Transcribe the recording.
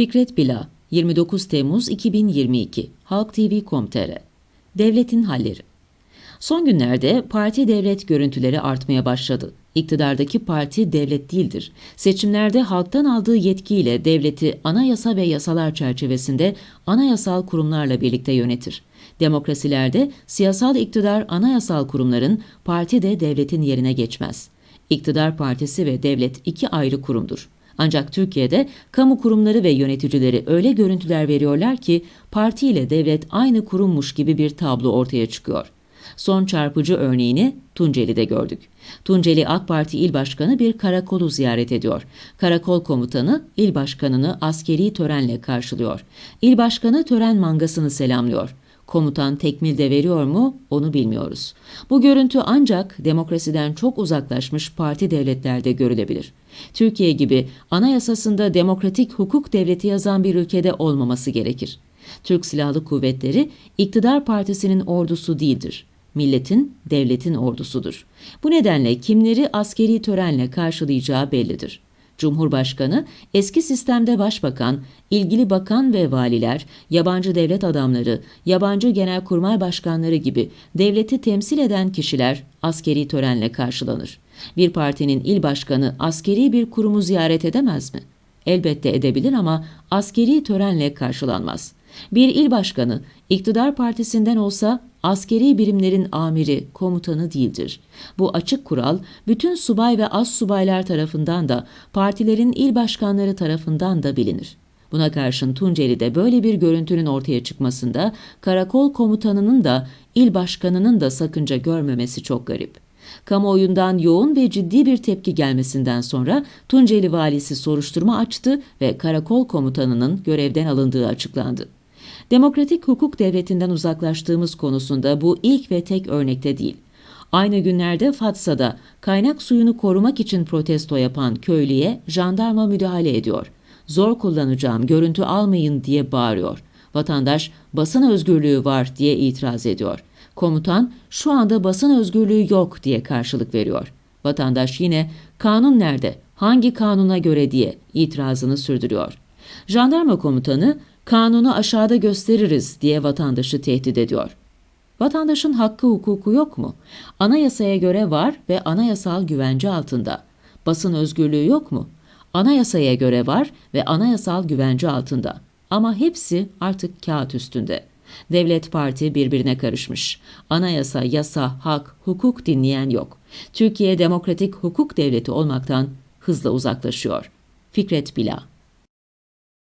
Fikret Bila, 29 Temmuz 2022, Halk TV.com.tr Devletin halleri Son günlerde parti devlet görüntüleri artmaya başladı. İktidardaki parti devlet değildir. Seçimlerde halktan aldığı yetkiyle devleti anayasa ve yasalar çerçevesinde anayasal kurumlarla birlikte yönetir. Demokrasilerde siyasal iktidar anayasal kurumların, parti de devletin yerine geçmez. İktidar partisi ve devlet iki ayrı kurumdur. Ancak Türkiye'de kamu kurumları ve yöneticileri öyle görüntüler veriyorlar ki parti ile devlet aynı kurummuş gibi bir tablo ortaya çıkıyor. Son çarpıcı örneğini Tunceli'de gördük. Tunceli AK Parti İl Başkanı bir karakolu ziyaret ediyor. Karakol komutanı il başkanını askeri törenle karşılıyor. İl başkanı tören mangasını selamlıyor. Komutan tekmil de veriyor mu onu bilmiyoruz. Bu görüntü ancak demokrasiden çok uzaklaşmış parti devletlerde görülebilir. Türkiye gibi anayasasında demokratik hukuk devleti yazan bir ülkede olmaması gerekir. Türk Silahlı Kuvvetleri iktidar partisinin ordusu değildir. Milletin, devletin ordusudur. Bu nedenle kimleri askeri törenle karşılayacağı bellidir. Cumhurbaşkanı, eski sistemde başbakan, ilgili bakan ve valiler, yabancı devlet adamları, yabancı genelkurmay başkanları gibi devleti temsil eden kişiler askeri törenle karşılanır. Bir partinin il başkanı askeri bir kurumu ziyaret edemez mi? Elbette edebilir ama askeri törenle karşılanmaz. Bir il başkanı iktidar partisinden olsa askeri birimlerin amiri, komutanı değildir. Bu açık kural bütün subay ve az subaylar tarafından da partilerin il başkanları tarafından da bilinir. Buna karşın Tunceli'de böyle bir görüntünün ortaya çıkmasında karakol komutanının da il başkanının da sakınca görmemesi çok garip. Kamuoyundan yoğun ve ciddi bir tepki gelmesinden sonra Tunceli valisi soruşturma açtı ve karakol komutanının görevden alındığı açıklandı. Demokratik hukuk devletinden uzaklaştığımız konusunda bu ilk ve tek örnekte değil. Aynı günlerde Fatsa'da kaynak suyunu korumak için protesto yapan köylüye jandarma müdahale ediyor. Zor kullanacağım, görüntü almayın diye bağırıyor. Vatandaş basın özgürlüğü var diye itiraz ediyor. Komutan şu anda basın özgürlüğü yok diye karşılık veriyor. Vatandaş yine kanun nerede, hangi kanuna göre diye itirazını sürdürüyor. Jandarma komutanı kanunu aşağıda gösteririz diye vatandaşı tehdit ediyor. Vatandaşın hakkı hukuku yok mu? Anayasaya göre var ve anayasal güvence altında. Basın özgürlüğü yok mu? Anayasaya göre var ve anayasal güvence altında. Ama hepsi artık kağıt üstünde. Devlet parti birbirine karışmış. Anayasa, yasa, hak, hukuk dinleyen yok. Türkiye demokratik hukuk devleti olmaktan hızla uzaklaşıyor. Fikret Bila